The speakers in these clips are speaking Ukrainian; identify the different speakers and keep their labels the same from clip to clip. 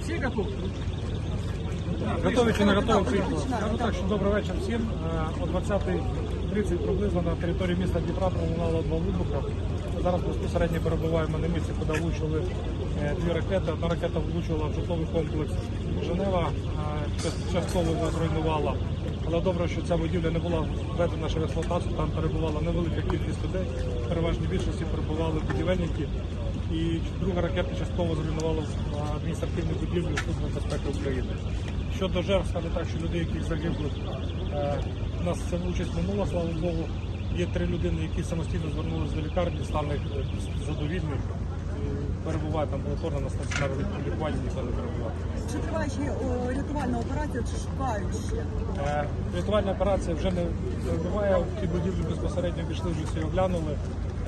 Speaker 1: Всі готові?
Speaker 2: Готові чи не готові? Скажу так, що добрий вечір всім. Е, О 20.30 приблизно на території міста Дніпра пролунало два вибухи. Зараз безпосередньо перебуваємо на місці, куди влучили е, дві ракети. Одна ракета влучила в житловий комплекс Женева, частково зруйнувала. Але добре, що ця будівля не була введена ще в там перебувала невелика кількість людей, в переважній більшості перебували будівельники. І друга ракета частково зруйнувала адміністративну будівлю Служби безпеки України. Щодо жертв, скажу так, що людей, яких загиблих, е, у нас ця участь минула, слава Богу. Є три людини, які самостійно звернулися до лікарні, стан їх е. Там амбулаторно на стаціонарному лікуванні, ніхто не перебував.
Speaker 3: Чи триває ще о, рятувальна операція, чи шукають ще?
Speaker 2: Е, Рятувальна операція вже не. В ті будівлі безпосередньо пішли, вже всі оглянули.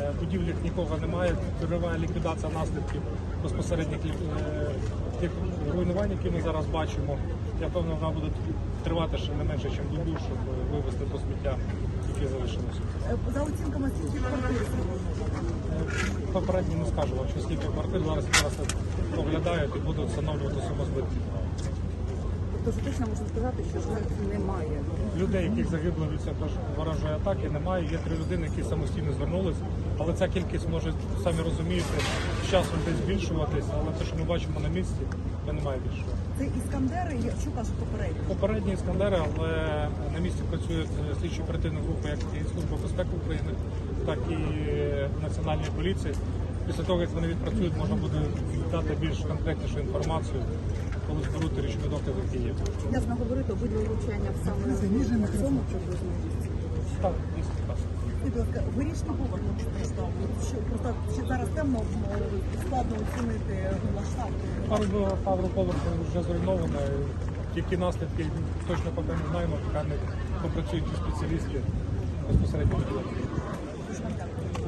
Speaker 2: Е, В будівлях нікого немає. Триває ліквідація наслідків безпосередніх лік- е, тих руйнувань, які ми зараз бачимо. Я певно, вона буде тривати ще не менше, ніж добу, щоб вивезти до сміття, яке залишилося.
Speaker 3: За оцінками скільки квартир
Speaker 2: Попередньо не скажу вам, що скільки квартир зараз зараз оглядають і будуть встановлювати суму
Speaker 3: Тобто точно можна сказати, що жертв немає.
Speaker 2: Людей, яких загибло від ворожої атаки, немає. Є три людини, які самостійно звернулись, але ця кількість може самі розумієте з часом десь збільшуватись, але те, що ми бачимо на місці, це немає більшого.
Speaker 3: Це іскандери, що кажуть попередньо?
Speaker 2: Попередні іскандери, але на місці працюють слідчі оперативні групи, як і Служба безпеки України, так і Національної поліції. Після того, як вони відпрацюють, можна буде дати більш конкретнішу інформацію, коли зберуть річні докази, які є.
Speaker 3: Ясно говорити, обидва влучання в саме в цьому приблизно.
Speaker 2: Так, дійсно так.
Speaker 3: Будь ласка, чи зараз темно складно оцінити масштаб.
Speaker 2: Пару, пару поверхів вже зруйновано. Які наслідки точно поки не знаємо, поки не попрацюють ті спеціалісти безпосередньо.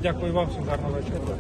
Speaker 2: Дякую вам, всім гарного вечора.